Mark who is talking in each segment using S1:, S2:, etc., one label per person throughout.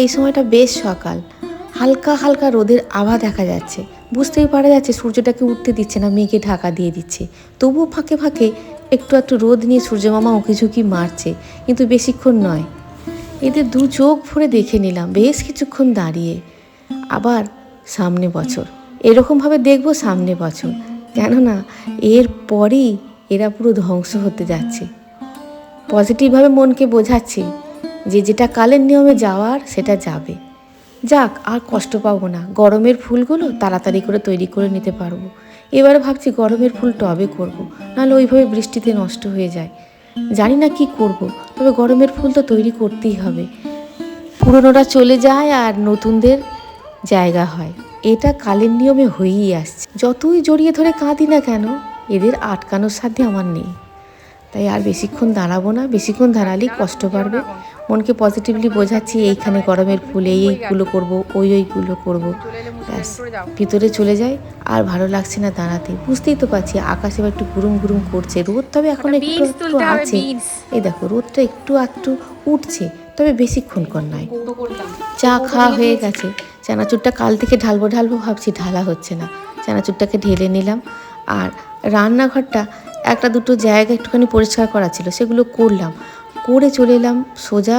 S1: এই সময়টা বেশ সকাল। হালকা হালকা রোদের আভা দেখা যাচ্ছে। বুঝতেই পারা যাচ্ছে সূর্যটাকে উঠতে দিচ্ছে না, মেঘে ঢাকা দিয়ে দিচ্ছে। তবুও ফাঁকে ফাঁকে একটু একটু রোদ নিয়ে সূর্যমামা উঁকি ঝুঁকি মারছে, কিন্তু বেশিক্ষণ নয়। এদের দু চোখ ভরে দেখে নিলাম, বেশ কিছুক্ষণ দাঁড়িয়ে। আবার সামনে বছর। এরকমভাবে দেখব সামনে বছর। কেননা এর পরেই এরা পুরো ধ্বংস হতে যাচ্ছে। পজিটিভভাবে মনকে বোঝাচ্ছি যে যেটা কালের নিয়মে যাওয়ার, সেটা যাবে। যাক, আর কষ্ট পাবো না। গরমের ফুলগুলো তাড়াতাড়ি করে তৈরি করে নিতে পারব। এবারে ভাবছি গরমের ফুল টবে করব। নাহলে ওইভাবে বৃষ্টিতে নষ্ট হয়ে যায়। জানি না কি করব। তবে গরমের ফুল তো তৈরি করতেই হবে। পুরনোরা চলে যায় আর নতুনদের জায়গা হয়। এটা কালের নিয়মে হয়েই আসছে। যতই জড়িয়ে ধরে কাঁদি না কেন, এদের আটকানোর সাথে আমার নেই। তাই আর বেশিক্ষণ দাঁড়াবো না বেশিক্ষণ দাঁড়ালেই কষ্ট বাড়বে। মনকে পজিটিভলি বোঝাচ্ছি এইখানে গরমের ফুল এই এইগুলো করব ওই ওইগুলো করব। ব্যাস ভিতরে চলে যাই আর ভালো লাগছে না দাঁড়াতে। বুঝতেই তো পারছি আকাশে এবার একটু গুরুম গুরুম করছে। রোদ তবে এখন একটু একটু আছে। এই দেখো রোদটা একটু একটু উঠছে তবে বেশিক্ষণ কর নয় চা খাওয়া হয়ে গেছে। চানাচুরটা কাল থেকে ঢালবো ঢালবো ভাবছি ঢালা হচ্ছে না। চানাচুরটাকে ঢেলে নিলাম। আর রান্নাঘরটা একটা দুটো জায়গা একটুখানি পরিষ্কার করা ছিল, সেগুলো করলাম। করে চলে এলাম সোজা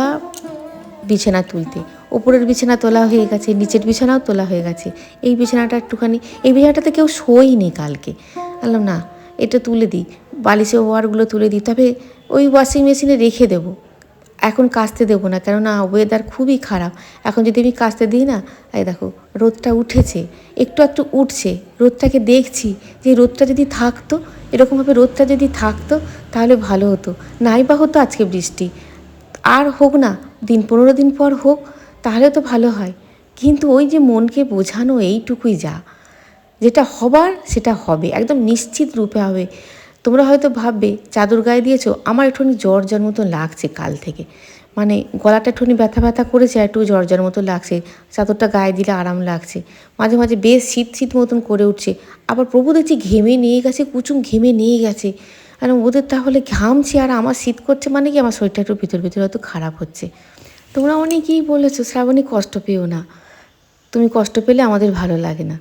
S1: বিছানা তুলতে। ওপরের বিছানা তোলা হয়ে গেছে, নিচের বিছানাও তোলা হয়ে গেছে। এই বিছানাটা একটুখানি, এই বিছানাটাতে কেউ শোয়নি কালকে। বললাম, না, এটা তুলে দিই। বালিশে ওয়ারগুলো তুলে দিই। তবে ওই ওয়াশিং মেশিনে রেখে দেবো। এখন কাচতে দেবো না, কেননা ওয়েদার খুবই খারাপ। এখন যদি আমি কাচতে দিই না, এই দেখো, রোদটা উঠেছে। একটু একটু উঠছে। রোদটাকে দেখছি যে রোদটা যদি থাকতো এরকমভাবে রোদটা যদি থাকতো, তাহলে ভালো হতো। নাই বা হতো আজকে বৃষ্টি। আর হোক না, দিন পনেরো দিন পর হোক, তাহলে তো ভালো হয়। কিন্তু ওই যে মনকে বোঝানো এইটুকুই যা, যেটা হবার সেটা হবে, একদম নিশ্চিত রূপে হবে। তোমরা হয়তো ভাববে, চাদর গায়ে দিয়েছ, আমার একটুখানি জ্বর জ্বর মতো লাগছে কাল থেকে। মানে গলাটা একটুখানি ব্যথা ব্যথা করেছে আর একটু জ্বর মতো লাগছে। চাদরটা গায়ে দিলে আরাম লাগছে। মাঝে মাঝে বেশ শীত শীত মতন করে উঠছে। আবার প্রভু দেখছি ঘেমে নিয়ে গেছে, কুচুম ঘেমে নিয়ে গেছে। আর ওদের তাহলে ঘামছে আর আমার শীত করছে মানে কি? আমার শরীরটা একটু ভিতর ভিতরে হয়তো খারাপ হচ্ছে। তোমরা অনেকেই বলেছ, শ্রাবণী কষ্ট পেও না। তুমি কষ্ট পেলে আমাদের ভালো লাগে না।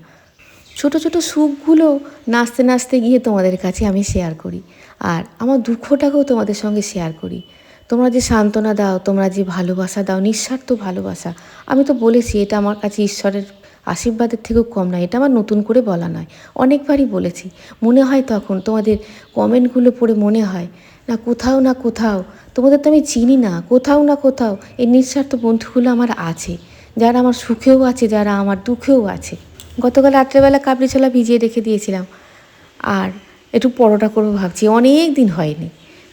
S1: ছোট ছোট সুখগুলো নাচতে নাচতে গিয়ে তোমাদের কাছে আমি শেয়ার করি। আর আমার দুঃখটাকেও তোমাদের সঙ্গে শেয়ার করি। তোমরা যে সান্ত্বনা দাও, তোমরা যে ভালোবাসা দাও, নিঃস্বার্থ ভালোবাসা, আমি তো বলেছি এটা আমার কাছে ঈশ্বরের আশীর্বাদের থেকেও কম নয়, এটা আমার নতুন করে বলা নয়। অনেকবারই বলেছি, মনে হয় তখন তোমাদের কমেন্টগুলো পড়ে মনে হয়, না কোথাও না কোথাও, তোমাদের তো আমি চিনি না, কোথাও না কোথাও এই নিঃস্বার্থ বন্ধুগুলো আমার আছে, যারা আমার সুখেও আছে, যারা আমার দুঃখেও আছে। গতকাল রাত্রেবেলা কাবলি ছোলা ভিজিয়ে রেখে দিয়েছিলাম, আর একটু পরোটা করব ভাবছি, অনেক দিন হয়নি।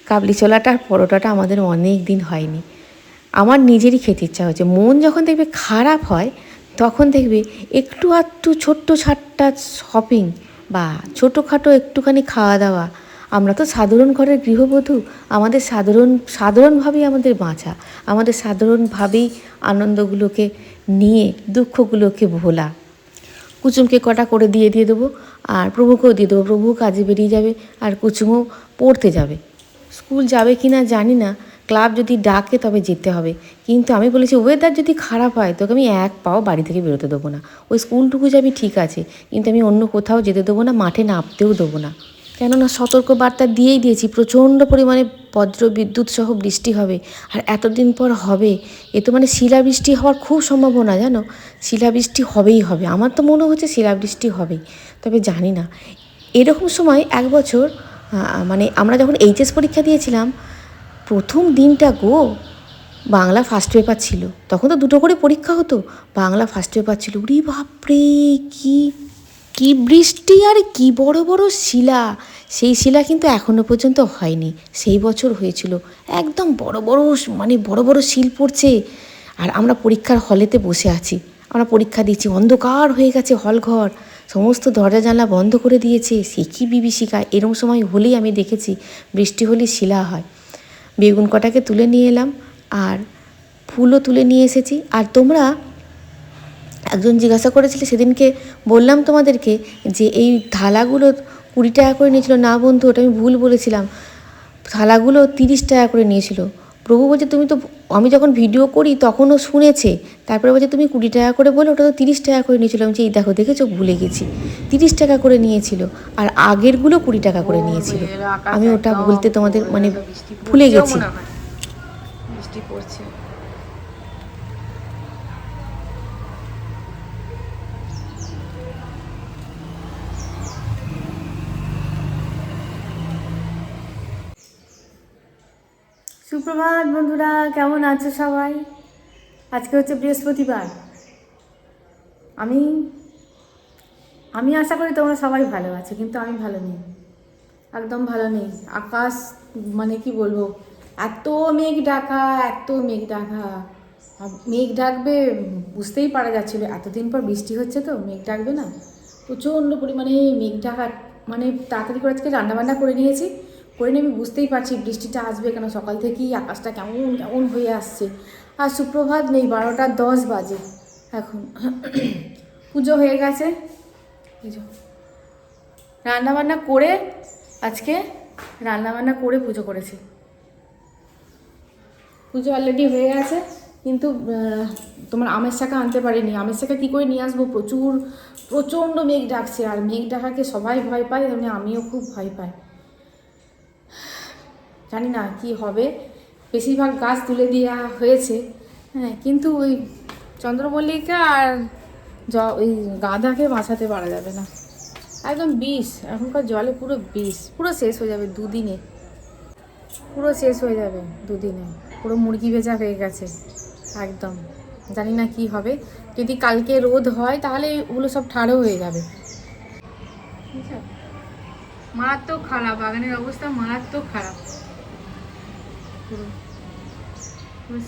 S1: কাবলি ছোলাটা পরোটাটা আমাদের অনেক দিন হয়নি। আমার নিজেরই খেতে ইচ্ছা হচ্ছে। মন যখন দেখবে খারাপ হয়, তখন দেখবে একটু আধটু ছোট্ট ছাট্টা শপিং বা ছোটোখাটো একটুখানি খাওয়া দাওয়া আমরা তো সাধারণ ঘরের গৃহবধূ, আমাদের সাধারণ, সাধারণভাবেই আমাদের বাঁচা। আমাদের সাধারণভাবেই আনন্দগুলোকে নিয়ে, দুঃখগুলোকে ভোলা। কুচুমকে কটা করে দিয়ে দিয়ে দেবো, আর প্রভুকেও দিয়ে দেবো। প্রভু কাজে বেরিয়ে যাবে, আর কুচুমও পড়তে যাবে। স্কুল যাবে কি না জানি না। ক্লাব যদি ডাকে তবে যেতে হবে। কিন্তু আমি বলেছি ওয়েদার যদি খারাপ হয়, তোকে আমি এক পাও বাড়ি থেকে বেরোতে দেবো না। ওই স্কুলটুকু যাবি ঠিক আছে, কিন্তু আমি অন্য কোথাও যেতে দেবো না, মাঠে নামতেও দেবো না। কেননা সতর্ক বার্তা দিয়েই দিয়েছি, প্রচণ্ড পরিমাণে বজ্র বিদ্যুৎ সহ বৃষ্টি হবে। আর এতদিন পর হবে, এ তো মানে শিলাবৃষ্টি হওয়ার খুব সম্ভাবনা, জানো? শিলাবৃষ্টি হবেই হবে। আমার তো মনে হচ্ছে শিলাবৃষ্টি হবেই, তবে জানি না। এরকম সময় এক বছর মানে আমরা যখন এইচএস পরীক্ষা দিয়েছিলাম, প্রথম দিনটা গো, বাংলা ফার্স্ট পেপার ছিল। তখন তো দুটো করে পরীক্ষা হতো, বাংলা ফার্স্ট পেপার ছিল। উরি বাপরে, কি কি বৃষ্টি আর কি বড় বড় শিলা। সেই শিলা কিন্তু এখনও পর্যন্ত হয়নি। সেই বছর হয়েছিল। একদম বড় বড় মানে বড় বড় শিল পড়ছে। আর আমরা পরীক্ষার হলেতে বসে আছি। আমরা পরীক্ষা দিচ্ছি অন্ধকার হয়ে গেছে হল ঘর সমস্ত দরজা জানলা বন্ধ করে দিয়েছে। সে কি বিভীষিকা? এরম সময় হলেই আমি দেখেছি বৃষ্টি হলে শিলা হয়। বেগুন কটাকে তুলে নিয়ে এলাম আর ফুলও তুলে নিয়ে এসেছি। আর তোমরা একজন জিজ্ঞাসা করেছিলে সেদিনকে, বললাম তোমাদেরকে যে এই থালাগুলো কুড়ি টাকা করে নিয়েছিল। না বন্ধু, ওটা আমি ভুল বলেছিলাম। থালাগুলো তিরিশ টাকা করে নিয়েছিল। প্রভু বলছে তুমি তো আমি যখন ভিডিও করি তখনও শুনেছে। তারপরে বলছে তুমি কুড়ি টাকা করে বলে ওটা তো তিরিশ টাকা করে নিয়েছিল। আমি যে এই দেখো দেখেছ? ভুলে গেছি। তিরিশ টাকা করে নিয়েছিল আর আগেরগুলো কুড়ি টাকা করে নিয়েছিল। আমি ওটা বলতে তোমাদের মানে ভুলে গেছি।
S2: বৃষ্টি পড়ছে। সুপ্রভাত বন্ধুরা, কেমন আছো সবাই? আজকে হচ্ছে বৃহস্পতিবার। আমি আমি আশা করি তোমরা সবাই ভালো আছো, কিন্তু আমি ভালো নেই। একদম ভালো নেই। আকাশ মানে কি বলব, এত মেঘ ডাকা, এত মেঘ ডাকা। মেঘ ডাকবে বুঝতেই পারা যাচ্ছিল এতদিন পর বৃষ্টি হচ্ছে তো, মেঘ ডাকবে না। প্রচণ্ড পরিমাণে মেঘ ডাকা মানে তাড়াতাড়ি করে আজকে রান্নাবান্না করে নিয়েছি। করে নিয়ে আমি বুঝতেই পারছি বৃষ্টিটা আসবে কেন, সকাল থেকেই আকাশটা কেমন কেমন হয়ে আসছে। আর সুপ্রভাত নেই, বারোটা দশ বাজে এখন। পুজো হয়ে গেছে। রান্নাবান্না করে আজকে রান্নাবান্না করে পুজো করেছি। পুজো অলরেডি হয়ে গেছে, কিন্তু তোমার আমের শাখা আনতে পারিনি। আমের শাখা কী করে নিয়ে আসব? প্রচুর, প্রচণ্ড মেঘ ডাকছে, আর মেঘ ডাকাকে সবাই ভয় পায় তেমনি আমিও খুব ভয় পাই। জানি না কি হবে। বেশিরভাগ গাছ তুলে দেওয়া হয়েছে। হ্যাঁ কিন্তু ওই চন্দ্রমল্লিকা আর জ, ওই গাঁদাকে বাঁচাতে পারা যাবে না। একদম বিষ, এখনকার জলে পুরো বিষ, পুরো শেষ হয়ে যাবে দুদিনে। পুরো শেষ হয়ে যাবে দুদিনে। পুরো মুরগি ভেজা হয়ে গেছে, একদম। জানি না কি হবে। যদি কালকে রোদ হয়, তাহলে ওগুলো সব ঠাড়ো হয়ে যাবে। মারাত্মক খারাপ, বাগানের অবস্থা মারাত্মক খারাপ।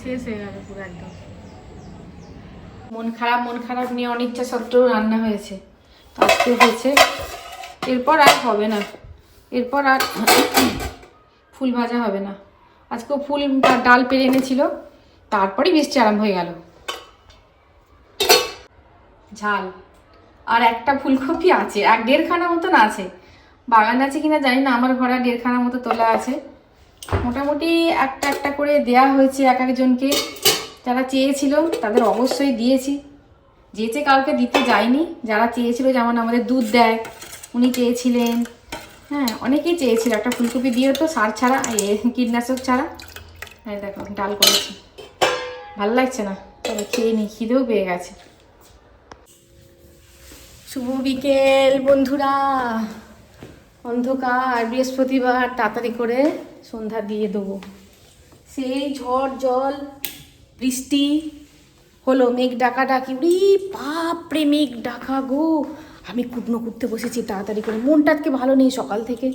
S2: শেষ হয়ে পুরো একদম। মন খারাপ মন খারাপ নিয়ে অনিচ্ছা সত্ত্বেও রান্না হয়েছে। আজকে হয়েছে। এরপর আর হবে না। এরপর আর ফুল ভাজা হবে না। আজকেও ফুল ডাল পেরে এনেছিল। তারপরেই বৃষ্টি আরম্ভ হয়ে গেল। ঝাল। আর একটা ফুলকপি আছে। এক দেড়খানা মতন আছে। বাগান আছে কিনা জানি না। আমার ঘরে দেড়খানা মতো তোলা আছে। মোটামুটি একটা একটা করে দেয়া হয়েছে এক একজনকে। যারা চেয়েছিল, তাদের অবশ্যই দিয়েছি। যেচে কাউকে দিতে যায়নি, যারা চেয়েছিল যেমন আমাদের দুধ দেয়, উনি চেয়েছিলেন। হ্যাঁ অনেকেই চেয়েছিল। একটা ফুলকপি দিয়েও তো সার ছাড়া কীটনাশক ছাড়া। হ্যাঁ দেখো, ডাল করেছি। ভালো লাগছে না? তবে খেয়ে নি, খিদেও পেয়ে গেছে। শুভ বিকেল বন্ধুরা। অন্ধকার, বৃহস্পতিবার, তাড়াতাড়ি করে সন্ধ্যা দিয়ে দেবো। সেই ঝড়, জল, বৃষ্টি হলো, মেঘ ডাকা ডাকি, উড়ি, বাপরে মেঘ ডাকা গো। আমি কুটনো করতে বসেছি, তাড়াতাড়ি করে। মনটা আজকে ভালো নেই সকাল থেকে।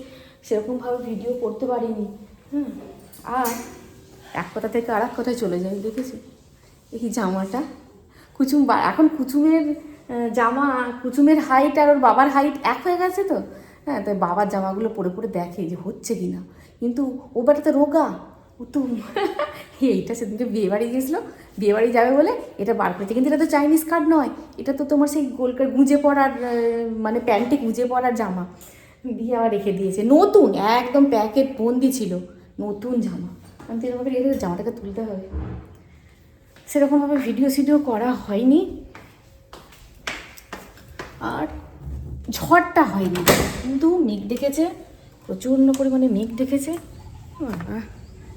S2: সেরকমভাবে ভিডিও করতে পারিনি। হুম, আর এক কথা থেকে আর এক কথায় চলে যাই, দেখেছি? এই জামাটা, কুচুম এখন কুচুমের জামা, কুচুমের হাইট আর ওর বাবার হাইট এক হয়ে গেছে তো? হ্যাঁ তাই বাবার জামাগুলো পরে পরে দেখে যে হচ্ছে কি না কিন্তু ও বেটাতে রোগা। ও তো এইটা সেদিনকে বিয়ে বাড়ি গিয়েছিল। বিয়ে বাড়ি যাবে বলে এটা বার করেছে। কিন্তু এটা তো চাইনিজ কার্ড নয়। এটা তো তোমার সেই গোলকার গুঁজে পড়ার মানে প্যান্টে গুঁজে পড়ার জামা। দিয়ে আবার রেখে দিয়েছে। নতুন, একদম প্যাকেট বন্দি ছিল। নতুন জামা। আমি তো এরকম রেখে জামাটাকে তুলতে হবে। সেরকমভাবে ভিডিও সিডিও করা হয়নি। আর ঝড়টা হয়নি। কিন্তু মেঘ ডেকেছে, প্রচণ্ড পরিমাণে মেঘ ডেকেছে।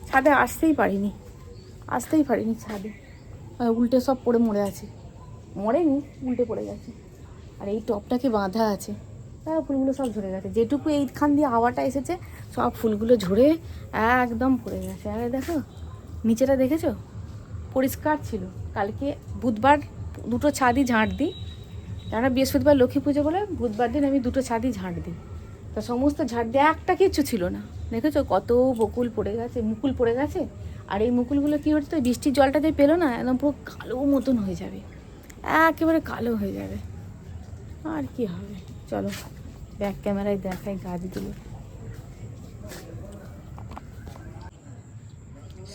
S2: ছাদে আসতেই পারিনি। আসতেই পারিনি ছাদে। উল্টে সব পড়ে মরে আছে। মরেনি, উল্টে পড়ে গেছে। আর এই টপটাকে বাঁধা আছে। তার ফুলগুলো সব ঝরে গেছে। যেটুকু এইখান দিয়ে হাওয়াটা এসেছে, সব ফুলগুলো ঝরে একদম পড়ে গেছে। আর দেখো, নিচেটা দেখেছ? পরিষ্কার ছিল। কালকে বুধবার দুটো ছাদই ঝাঁট দিই কেননা বৃহস্পতিবার লক্ষ্মী পুজো বলে বুধবার দিন আমি দুটো ছাদই ঝাঁট দিই। তো সমস্ত ঝাঁট দিয়ে একটা কিচ্ছু ছিল না। দেখেছ কত বকুল পড়ে গেছে, মুকুল পড়ে গেছে। আর এই মুকুলগুলো কী হচ্ছে তো বৃষ্টির জলটা দিয়ে পেল না, একদম পুরো কালো মতন হয়ে যাবে। একেবারে কালো হয়ে যাবে। আর কি হবে? চলো, ব্যাক ক্যামেরায় দেখাই গাছগুলো।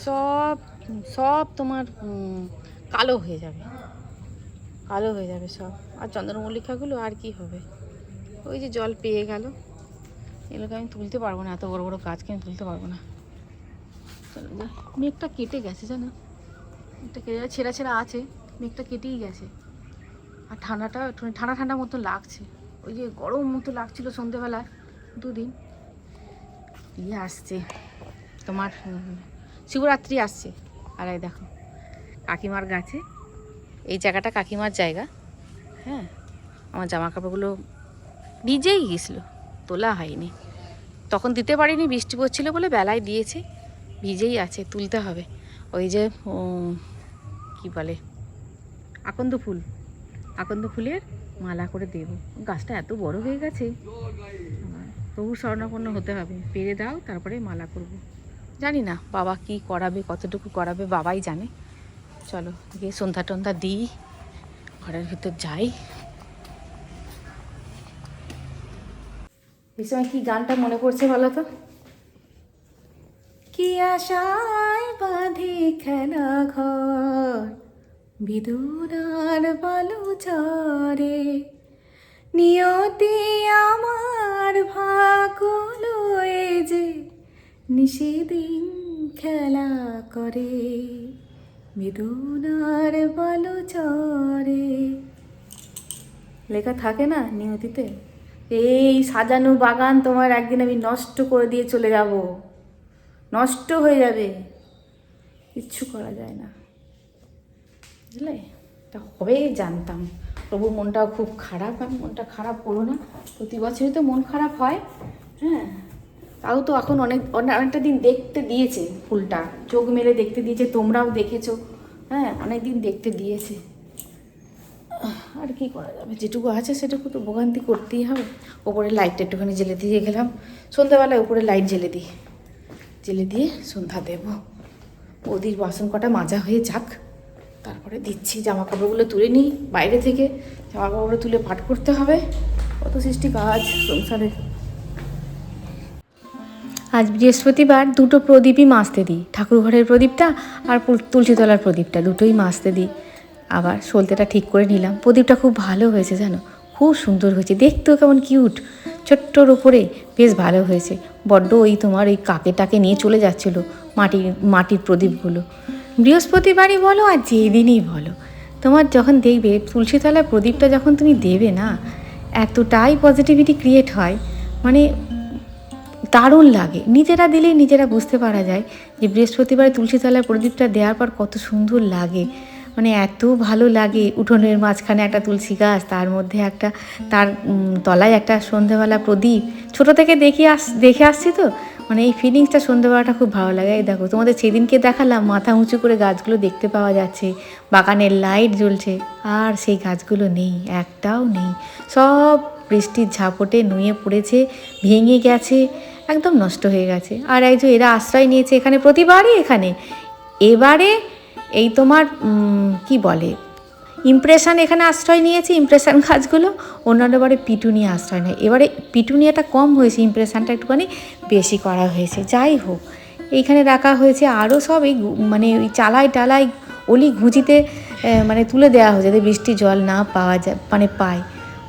S2: সব সব তোমার কালো হয়ে যাবে। কালো হয়ে যাবে সব। আর চন্দ্রমল্লিকাগুলো আর কি হবে? ওই যে জল পেয়ে গেল। এগুলোকে আমি তুলতে পারব না, এত বড় বড় গাছকে আমি তুলতে পারব না? চলো যা। মেঘটা কেটে গেছে, জানো? মেঘটা কেটে ছেঁড়া ছেঁড়া আছে, মেঘটা কেটেই গেছে। আর ঠান্ডাটা একটু ঠান্ডা ঠান্ডা মতো লাগছে। ওই যে গরম মতো লাগছিল সন্ধেবেলায় দুদিন। ইয়ে আসছে। তোমার শিবরাত্রি আসছে। আর এই দেখো, কাকিমার গাছে এই জায়গাটা কাকিমার জায়গা হ্যাঁ? আমার জামা কাপড়গুলো ভিজেই গেছিল তোলা হয়নি। তখন দিতে পারিনি, বৃষ্টি পড়ছিল বলে বেলায় দিয়েছে, ভিজেই আছে, তুলতে হবে। ওই যে কি বলে? আকন্দ ফুল, আকন্দ ফুলের মালা করে দেব। গাছটা এত বড় হয়ে গেছে। প্রভু স্বর্ণাপন্ন হতে হবে। পেরে দাও, তারপরে মালা করব। জানি না, বাবা কি করাবে, কতটুকু করাবে, বাবাই জানে। চলো গিয়ে সন্ধ্যা টন্ধা দিই ঘরের ভিতর যাই। এই সময় কি গানটা মনে পড়ছে বলো তো? কি আশায় বাঁধে খেলা ঘর বিদুরার বালু চরে নিয়তি আমার ভাগলো যে নিষেদিন খেলা করে। বিদুরার বালু চরে লেখা থাকে না নিয়তিতে? এই সাজানো বাগান তোমার একদিন আমি নষ্ট করে দিয়ে চলে যাব। নষ্ট হয়ে যাবে। কিচ্ছু করা যায় না। বুঝলে? তা হবে জানতাম। প্রভু মনটাও খুব খারাপ। আমি মনটা খারাপ করো না। প্রতি বছরই তো মন খারাপ হয়। হ্যাঁ? তাও তো এখন অনেক অনে- অনেকটা দিন দেখতে দিয়েছে ফুলটা। চোখ মেলে দেখতে দিয়েছে, তোমরাও দেখেছ। হ্যাঁ অনেক দিন দেখতে দিয়েছে। আর কি করা যাবে? যেটুকু আছে সেটুকু তো ভোগান্তি করতেই হবে। ওপরে লাইটটা একটুখানি জেলে দিয়ে গেলাম। সন্ধ্যাবেলায় উপরে লাইট জেলে দিই। জেলে দিয়ে সন্ধ্যা দেব। ওদির বাসন কটা মাজা হয়ে যাক। তারপরে দিচ্ছি জামা কাপড়গুলো তুলে নিই। বাইরে থেকে জামা কাপড়গুলো তুলে পাট করতে হবে। কত সৃষ্টি কাজ সংসারে আজ বৃহস্পতিবার দুটো প্রদীপই মাজতে দিই। ঠাকুর ঘরের প্রদীপটা আর তুলসীতলার প্রদীপটা, দুটোই মাজতে দিই। আবার সলতেটা ঠিক করে নিলাম। প্রদীপটা খুব ভালো হয়েছে, জানো? খুব সুন্দর হয়েছে। দেখতেও কেমন কিউট। ছোট্টর উপরে বেশ ভালো হয়েছে। বড্ড ওই তোমার ওই কাকেটাকে নিয়ে চলে যাচ্ছিল মাটির মাটির প্রদীপগুলো। বৃহস্পতিবারই বলো আর যেদিনই বলো। তোমার যখন দেখবে তুলসীতলার প্রদীপটা যখন তুমি দেবে না, এতটাই পজিটিভিটি ক্রিয়েট হয়। মানে দারুণ লাগে। নিজেরা দিলেই নিজেরা বুঝতে পারা যায় যে বৃহস্পতিবার তুলসীতলায় প্রদীপটা দেওয়ার পর কত সুন্দর লাগে। মানে এত ভালো লাগে উঠোনের মাঝখানে একটা তুলসী গাছ, তার মধ্যে একটা, তার তলায় একটা সন্ধেবেলা প্রদীপ। ছোট থেকে দেখি আস, দেখে আসছি তো মানে এই ফিলিংসটা সন্ধেবেলাটা খুব ভালো লাগে। এই দেখো, তোমাদের সেদিনকে দেখালাম, মাথা উঁচু করে গাছগুলো দেখতে পাওয়া যাচ্ছে, বাগানের লাইট জ্বলছে, আর সেই গাছগুলো নেই, একটাও নেই। সব বৃষ্টির ঝাপটে নুয়ে পড়েছে, ভেঙে গেছে একদম নষ্ট হয়ে গেছে। আর একজন এরা আশ্রয় নিয়েছে এখানে, প্রতিবারই এখানে। এবারে এই তোমার কি বলে ইমপ্রেশন এখানে আশ্রয় নিয়েছে ইমপ্রেশন গাছগুলো অন্যান্য বারে পিটুনিয়া আশ্রয় নেয়। এবারে পিটুনিয়াটা কম হয়েছে ইমপ্রেশনটা একটুখানি বেশি করা হয়েছে। যাই হোক, এইখানে রাখা হয়েছে। আরও সব এই মানে ওই চালাই টালাই অলি ঘুঁচিতে মানে তুলে দেওয়া হয়েছে যাতে বৃষ্টি জল না পাওয়া যায় মানে পায়।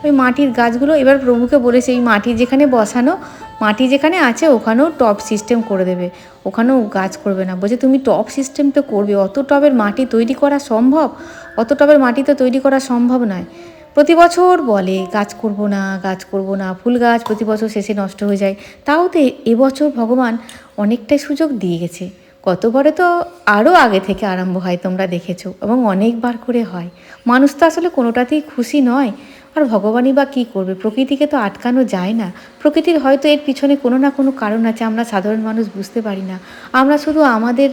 S2: ওই মাটির গাছগুলো, এবার প্রভুকে বলেছে, এই মাটি যেখানে বসানো মাটি যেখানে আছে, ওখানেও টপ সিস্টেম করে দেবে। ওখানেও গাছ করবে না। বলছে, তুমি টপ সিস্টেম তো করবে। অত টবের মাটি তৈরি করা সম্ভব? অত টবের মাটি তো তৈরি করা সম্ভব নয়। প্রতি বছর বলে, গাছ করব না, গাছ করব না। ফুল গাছ প্রতি বছর শেষে নষ্ট হয়ে যায়। তাও তো এবছর ভগবান অনেকটাই সুযোগ দিয়ে গেছে। গতবারে তো আরও আগে থেকে আরম্ভ হয়, তোমরা দেখেছ, এবং অনেকবার করে হয়। মানুষ তো আসলে কোনোটাতেই খুশি নয়। আর ভগবানই বা কী করবে? প্রকৃতিকে তো আটকানো যায় না। প্রকৃতির হয়তো এর পিছনে কোনো না কোনো কারণ আছে আমরা সাধারণ মানুষ বুঝতে পারি না। আমরা শুধু আমাদের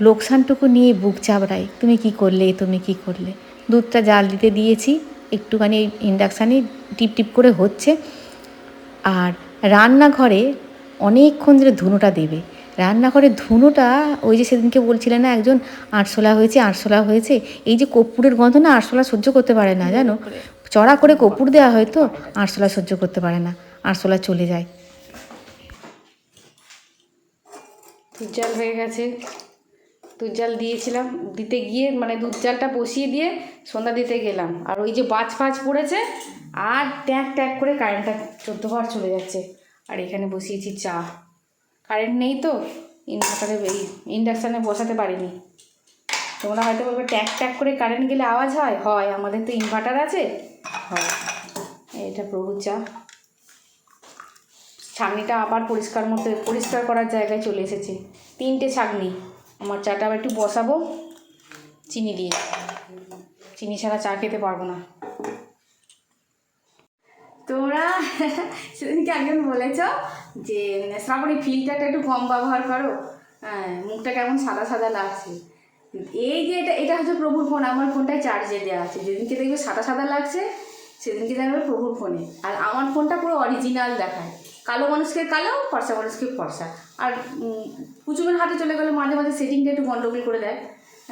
S2: লোকসানটুকু নিয়ে বুক চাবড়াই তুমি কি করলে তুমি কি করলে? দুধটা জাল দিতে দিয়েছি একটুখানি ইন্ডাকশানে টিপ টিপ করে হচ্ছে। আর রান্নাঘরে অনেকক্ষণ ধরে ধুনোটা দেবে। রান্নাঘরে ধুনোটা ওই যে সেদিনকে বলছিলে না একজন আরশোলা হয়েছে আরশোলা হয়েছে। এই যে কর্পূরের গন্ধ না আরশোলা সহ্য করতে পারে না জানো? চড়া করে কর্পূর দেওয়া হয় তো, আরশোলা সহ্য করতে পারে না, আরশোলা চলে যায়। দুধ জাল হয়ে গেছে। দুধ জাল দিয়েছিলাম, দিতে গিয়ে মানে দুধ জালটা বসিয়ে দিয়ে সন্ধ্যা দিতে গেলাম। আর ওই যে বাজ ফাজ পড়েছে, আর ট্যাক ট্যাক করে কারেন্টটা চোদ্দবার চলে যাচ্ছে। আর এখানে বসিয়েছি চা। কারেন্ট নেই তো, ইনভার্টারে এই ইন্ডাকশানে বসাতে পারিনি। তোমরা হয়তো বলবে ট্যাক ট্যাক করে কারেন্ট গেলে আওয়াজ হয়? হয়, আমাদের তো ইনভার্টার আছে। হয়, এটা প্রভুর চা। ছাগনিটা আবার পরিষ্কার মতো, পরিষ্কার করার জায়গায় চলে এসেছে। তিনটে ছাগনি। আমার চাটা আবার একটু বসাবো, চিনি দিয়ে। চিনি ছাড়া চা খেতে পারব না। তোমরা সেদিনকে একজন বলেছ যে শ্রাবণী ফিল্টারটা একটু কম ব্যবহার করো। হ্যাঁ মুখটা কেমন সাদা সাদা লাগছে। এই যে এটা এটা হচ্ছে প্রভুর ফোন, আমার ফোনটায় চার্জে দেওয়া আছে। যেদিনকে দেখবে সাদা সাদা লাগছে, সেদিনকে জানবে প্রভুর ফোনে। আর আমার ফোনটা পুরো অরিজিনাল দেখায়। কালো মানুষকে কালো, ফর্সা মানুষকে ফর্সা। আর কুচুমের হাতে চলে গেলে মাঝে মাঝে সেটিংটা একটু গন্ডগোল করে দেয়।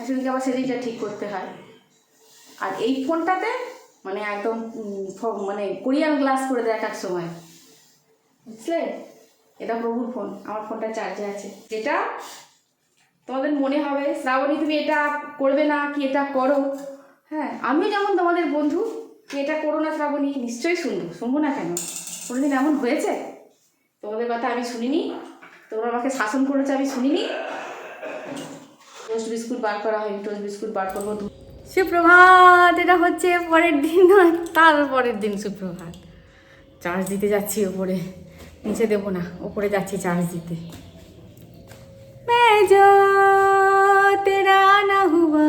S2: সেদিনকে আবার সেটিংটা ঠিক করতে হয়। আর এই ফোনটাতে মানে একদম মানে কোরিয়ান গ্লাস করে দেয় এক এক সময়। বুঝলে? এটা প্রভুর ফোন, আমার ফোনটা চার্জে আছে। যেটা তোমাদের মনে হবে, শ্রাবণী তুমি এটা করবে না কি এটা করো? হ্যাঁ আমি যেমন তোমাদের বন্ধু কি এটা করো না শ্রাবণী, নিশ্চয়ই শুনব শুনব না কেন? কোনোদিন এমন হয়েছে? তোমাদের কথা আমি শুনিনি, তোমরা আমাকে শাসন করেছে, আমি শুনিনি। টোস্ট বিস্কুট বার করা হয়নি টোস্ট বিস্কুট বার করব। সুপ্রভাত, এটা হচ্ছে পরের দিন নয় তার পরের দিন সুপ্রভাত। চার্জ দিতে যাচ্ছি ওপরে, নিচে দেবো না, ওপরে যাচ্ছি চার্জ দিতে। मैं जो तेरा ना हुआ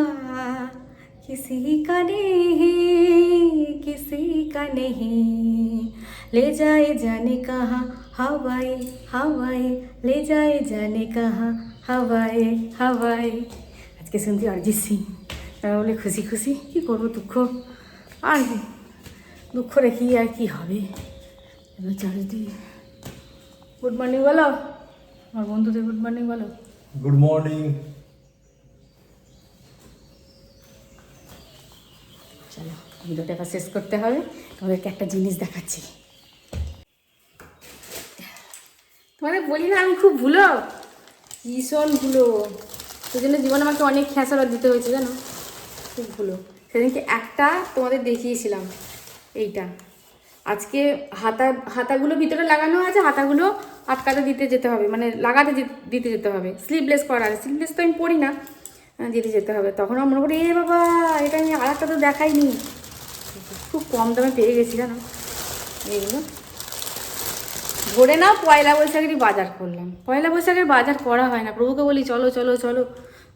S2: किसी का नहीं किसी का नहीं ले जाए जाने कहाँ हवाए हवाए ले जाए जाने कहाँ हवाए हवाए আজকে শুনছি অরিজিৎ সিং তারা বলে খুশি খুশি কী করবো দুঃখ আর কি দুঃখ রেখি আর কি হবে এবার চার্জ দিই গুড মর্নিং বলো আমার বন্ধুদের গুড মর্নিং বলো।
S3: গুড মর্নিং
S2: চলো ভিডিওটা এবার শেষ করতে হবে। তোমাদেরকে একটা জিনিস দেখাচ্ছি। তোমাদের বলি না আমি খুব ভুলো। ভীষণ ভুলো। সেই জন্য জীবনে আমাকে অনেক খেসারত দিতে হয়েছে জানো? খুব ভুলো। সেদিনকে একটা তোমাদের দেখিয়েছিলাম এইটা। আজকে হাতা, হাতাগুলো ভিতরে লাগানো আছে, হাতাগুলো আটকাতে দিতে যেতে হবে মানে লাগাতে দিতে যেতে হবে। স্লিভলেস করা আছে। স্লিভলেস তো আমি পরি না দিতে যেতে হবে। তখন আমার মনে করি, এ বাবা, এটা আমি আর একটা তো দেখাইনি। খুব কম দামে পেয়ে গেছি, জানো? এইগুলো। ভোরে না পয়লা বৈশাখেরই বাজার করলাম। পয়লা বৈশাখের বাজার করা হয় না। প্রভুকে বলি, চলো চলো চলো।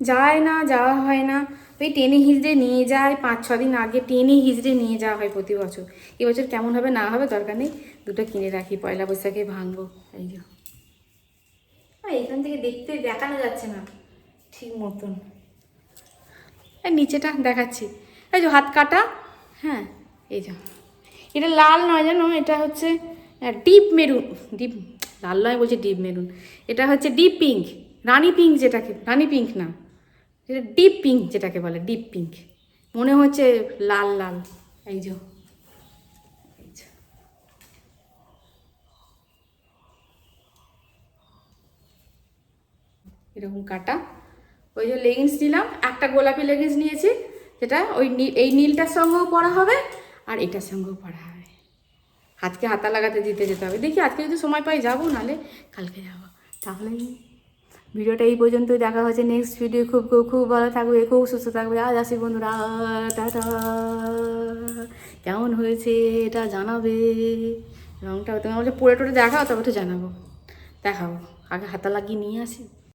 S2: যায় না, যাওয়া হয় না। ওই টেনে হিজড়ে নিয়ে যায় পাঁচ ছ দিন আগে টেনে হিজড়ে নিয়ে যাওয়া হয় প্রতি বছর। এবছর কেমন হবে না হবে দরকার নেই দুটো কিনে রাখি পয়লা বৈশাখে ভাঙবো এই যে। এখান থেকে দেখতে দেখানো যাচ্ছে না ঠিক মতন। এই নিচেটা দেখাচ্ছি। এই যে হাত কাটা হ্যাঁ এই যে। এটা লাল নয় জানো এটা হচ্ছে ডিপ মেরুন ডিপ লাল নয় বলছে ডিপ মেরুন। এটা হচ্ছে ডিপ পিঙ্ক রানি পিঙ্ক যেটাকে রানি পিঙ্ক না। এটা ডিপ পিঙ্ক যেটাকে বলে ডিপ পিঙ্ক মনে হচ্ছে লাল লাল। এই যে। এরকম কাটা। ওই যে লেগিংস নিলাম, একটা গোলাপি লেগিংস নিয়েছি, যেটা ওই এই নীলটার সঙ্গেও পরা হবে আর এটার সঙ্গেও পরা হবে। হাতকে হাতা লাগাতে দিতে যেতে হবে। দেখি আজকে যদি সময় পাই, যাব নাহলে কালকে যাব। তাহলে ভিডিওটা এই পর্যন্তই, দেখা হচ্ছে নেক্সট ভিডিও খুব খুব খুব ভালো থাকবে, খুব সুস্থ থাকবে। আজ আসি বন্ধুরা টাটা কেমন হয়েছে এটা জানাবে? রঙটা তুমি আমাকে পরে টোরে দেখাও তবে তো জানাব। দেখাবো। আগে হাতা লাগিয়ে নিয়ে আসি।